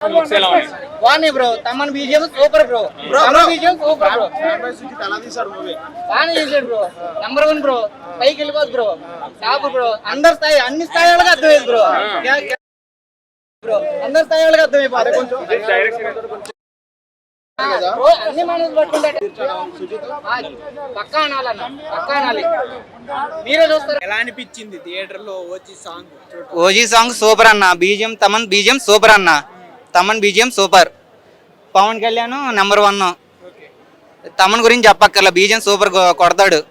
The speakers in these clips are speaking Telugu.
బాగున్నాయి bro Thaman BGM super bro. Thaman BGM super bro. బాగానే చేశాడు బ్రో నంబర్ వన్ బ్రో. పైకి వెళ్ళిపోదు బ్రో. Top bro. అందరి స్థాయి అన్ని స్థాయి వాళ్ళకి అర్థమైంది బ్రో. బ్రో. అందరి స్థాయి వాళ్ళకి అర్థమైపోతుంది బ్రో అన్ని మనసు పట్టుకుంటే ఆ, పక్కా అనాలన్న పక్కా అనాలి. మీరే చూస్తారు. ఎలా అనిపించింది థియేటర్లో వచ్చి సాంగ్? ఓజీ సాంగ్ సూపర్ అన్న. బీజిఎం తమన్ బీజిఎం సూపర్ అన్న. Thaman BGM super. Pawan Kalyan number one Thaman గురించి చెప్పక్కర్లా బీజిఎం సూపర్ కొడతాడు.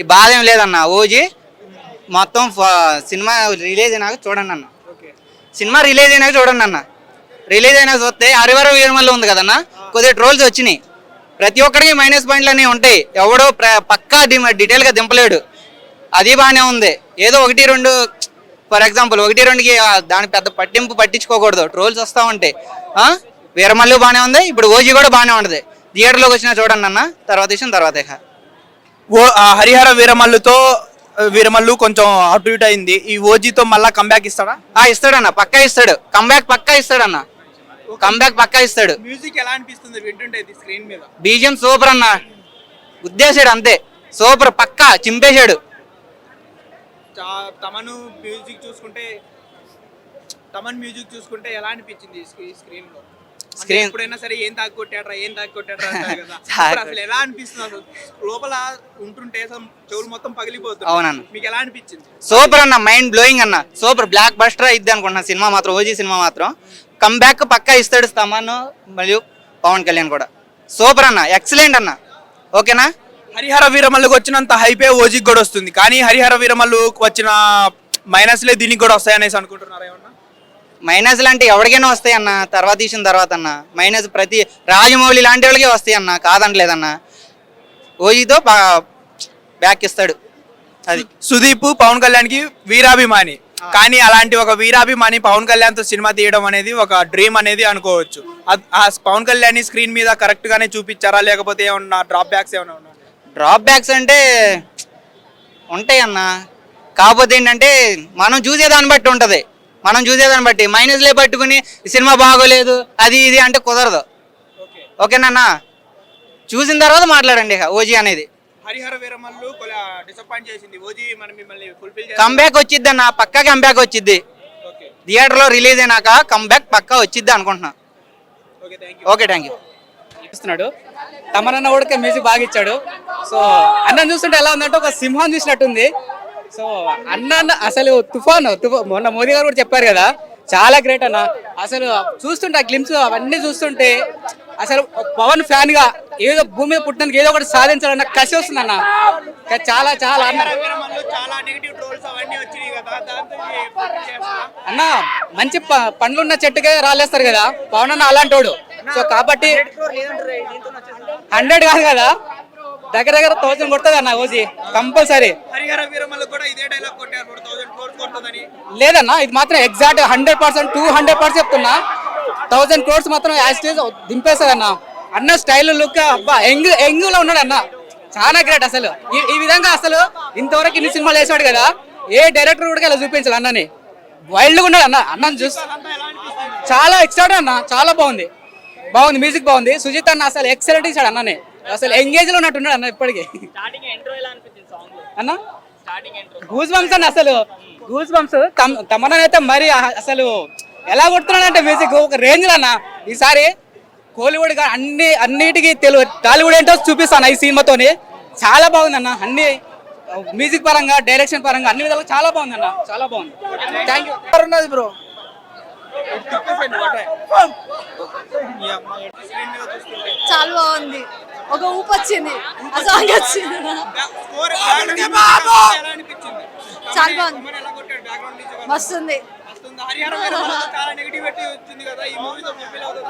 ఈ బాధ ఏం లేదన్న ఓజీ మొత్తం సినిమా రిలీజ్ అయినాక చూడండి అన్న. సినిమా రిలీజ్ అయినాక చూడండి అన్న. రిలీజ్ అయినాక చూస్తే హరివరం వీరమల్లి ఉంది కదన్న కొద్దిగా ట్రోల్స్ వచ్చినాయి. ప్రతి ఒక్కడికి మైనస్ పాయింట్లు అనేవి ఉంటాయి. ఎవడో ప్ర- పక్కా డీటెయిల్గా దింపలేడు. అది బాగానే ఉంది. ఏదో ఒకటి రెండు ఫర్ ఎగ్జాంపుల్ ఒకటి రెండుకి దానికి పెద్ద పట్టింపు పట్టించుకోకూడదు. ట్రోల్స్ వస్తూ ఉంటాయి. ఆ? వీరమల్లు బాగానే ఉంది ఇప్పుడు ఓజీ కూడా బాగానే ఉంటుంది. థియేటర్లోకి వచ్చినా చూడండి అన్న తర్వాత విషయం తర్వాత ఓ హరిహర వీరమల్లుతో వీరమల్లు కొంచెం అటు ఇటు అయింది. ఈ ఓజీతో మళ్ళా కంబ్యాక్ ఇస్తాడా? ఆ ఇస్తాడన్న పక్కా ఇస్తాడు. కంబ్యాక్ పక్కా ఇస్తాడన్న. కంబ్యాక్ పక్కా ఇస్తాడు. మ్యూజిక్ ఎలా అనిపిస్తుంది? వింటుంటే స్క్రీన్ మీద. బీజిఎం సూపర్ అన్న. గుద్దేశాడు అంతే. సూపర్ పక్కా చింపేశాడు. తమను మ్యూజిక్ చూసుకుంటే తమన్ మ్యూజిక్ చూసుకుంటే ఎలా అనిపించింది స్క్రీన్లో? Screen- ఎప్పుడైనా సరే ఏం తాగి కొట్టాడ్రా ఏం తాగి కొట్టాడ్రా అంటారు కదా. అసలు ఎలా అనిపిస్తుంది అసలు? లోపల ఉంటుంటే చెవులు మొత్తం పగిలిపోతుంది. అవునన్న. మీకు ఎలా అనిపించింది? సూపర్ అన్న మైండ్ బ్లోయింగ్ అన్న. సూపర్ బ్లాక్ బస్టర్ అయిద్ది అనుకుంటున్నా సినిమా మాత్రం ఓజీ సినిమా మాత్రం. కంబ్యాక్ పక్కా ఇస్తాడు తమన్ మరియు పవన్ కళ్యాణ్ కూడా. సూపర్ అన్న ఎక్సలెంట్ అన్న. ఓకేనా? హరిహర వీరమల్లుకి వచ్చినంత హైపే ఓజీకి కూడా వస్తుంది. కానీ హరిహర వీరమల్లు వచ్చిన మైనస్లే దీనికి కూడా వస్తాయనేసి అనుకుంటున్నారా ఏమన్నా? మైనస్ లాంటి ఎవరికైనా వస్తాయి అన్న తర్వాత తీసిన తర్వాత అన్న. మైనస్ ప్రతి రాజమౌళి లాంటి వాళ్ళకి వస్తాయి అన్న కాదనలేదన్న ఓజీతో బ్యాక్ ఇస్తాడు. అది. సుదీప్ పవన్ కళ్యాణ్కి వీరాభిమాని కానీ అలాంటి ఒక వీరాభిమాని పవన్ కళ్యాణ్తో సినిమా తీయడం అనేది ఒక డ్రీమ్ అనేది అనుకోవచ్చు. ఆ పవన్ కళ్యాణ్ స్క్రీన్ మీద కరెక్ట్ గానే చూపించారా? లేకపోతే ఏమన్నా డ్రాప్ బ్యాక్స్ ఏమైనా ఉన్నా డ్రాప్ బ్యాక్స్ అంటే ఉంటాయి అన్న. కాకపోతే ఏంటంటే మనం చూసేదాన్ని బట్టి ఉంటుంది. మనం చూసేదాన్ని బట్టి. మైనస్లే పట్టుకుని సినిమా బాగోలేదు అది ఇది అంటే కుదరదు. ఓకేనా చూసిన తర్వాత మాట్లాడండి ఇక ఓజీ అనేది. కంబ్యాక్ వచ్చిద్ది అన్న పక్కా కంబ్యాక్ వచ్చిద్ది. థియేటర్లో రిలీజ్ అయినాక కంబ్యాక్ పక్కా వచ్చిద్ది అనుకుంటున్నా. ఓకే థ్యాంక్ యూ ఇస్తున్నాడు తమనన్న కూడా మ్యూజిక్ బాగా ఇచ్చాడు. సో అన్నం చూస్తుంటే ఎలా ఉందంటే ఒక సింహం చూసినట్టుంది. సో అన్న అన్న అసలు తుఫాన్ తుఫా మొన్న మోదీ గారు కూడా చెప్పారు కదా చాలా గ్రేట్ అన్న. అసలు చూస్తుంటే ఆ గ్లిమ్స్ అవన్నీ చూస్తుంటే అసలు పవన్ ఫ్యాన్గా ఏదో భూమి మీద పుట్టడానికి ఏదో ఒకటి సాధించాలన్న కసి వస్తుంది అన్న. చాలా చాలా అన్న అన్న మంచి ప- పండ్లున్న చెట్టుకే రాలేస్తారు కదా. పవన్ అన్న అలాంటోడు. సో కాబట్టి హండ్రెడ్ కాదు కదా? దగ్గర దగ్గర థౌసండ్ కొడుతుంది అన్న ఓజీ కంపల్సరీ. లేదన్న ఇది మాత్రం exact hundred percent two hundred percent చెప్తున్నా. థౌసండ్ క్రోర్స్ మాత్రం యాస్టేజ్ దింపేస్తుంది అన్న అన్న స్టైల్ లుక్ అబ్బా ఎంగ్ ఎంగ్లో ఉన్నాడు అన్న. చాలా గ్రేట్ అసలు. ఈ- ఈ విధంగా అసలు ఇంతవరకు ఇన్ని సినిమాలు వేసాడు కదా ఏ డైరెక్టర్ కూడా ఇలా చూపించాలి అన్నని. వైల్డ్గా ఉన్నాడు అన్న అన్నని చూసి. చాలా ఎక్సైట్ అన్న చాలా బాగుంది. బాగుంది మ్యూజిక్ బాగుంది. సుజిత్ అన్న అసలు ఎక్సలెంట్ ఇచ్చాడు అన్నని. అసలు ఎంగేజ్లో ఉన్నట్టున్నాడు అన్న ఇప్పటికి. అన్న? గూస్ బంప్స్ అన్న అసలు. గూస్ బంప్స్ తమనైతే మరి అసలు ఎలా కొడుతున్నాడంటే మ్యూజిక్ ఒక రేంజ్లో అన్న. ఈసారి కోలీవుడ్గా అన్ని అన్నిటికీ తెలుగు టాలీవుడ్ ఏంటో చూపిస్తాను ఈ సినిమాతోని. చాలా బాగుంది అన్న. అన్ని మ్యూజిక్ పరంగా డైరెక్షన్ పరంగా అన్ని విధాలుగా చాలా బాగుంది అన్న. చాలా బాగుంది. థ్యాంక్ యూ ఉన్నది బ్రో చాలా బాగుంది. ఒక ఊపు వచ్చింది. ఆ సాంగ్ వచ్చింది. చాలా బాగుంది. వస్తుంది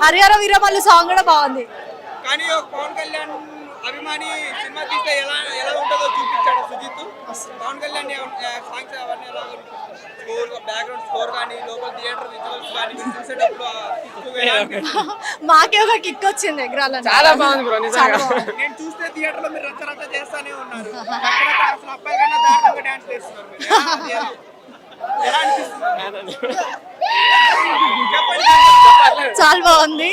హరిహర వీరమల్లు సాంగ్ కూడా బాగుంది. కానీ ఒక పవన్ కళ్యాణ్ అభిమాని సినిమా తీస్తే ఎలా ఎలా ఉంటుందో చూపించాడు సుజిత్? పవన్ కళ్యాణ్ సాంగ్స్ అవన్నీ ఎలా స్కోర్ బ్యాక్గ్రౌండ్ స్కోర్ కానీ లోపల థియేటర్ విజువల్స్ కానీ చూసేటప్పుడు? మాకే ఒక కిక్ వచ్చింది ఎగ్రాల చాలా బాగుంది బ్రో నిజంగా. నేను చూస్తే థియేటర్లో మీరు రచ్చ రచ్చ చేస్తానే ఉన్నారు. అక్కడ అసలు అబ్బాయి కన్నా దారుణంగా డాన్స్ చేస్తున్నారు మీరు. చాలా బాగుంది.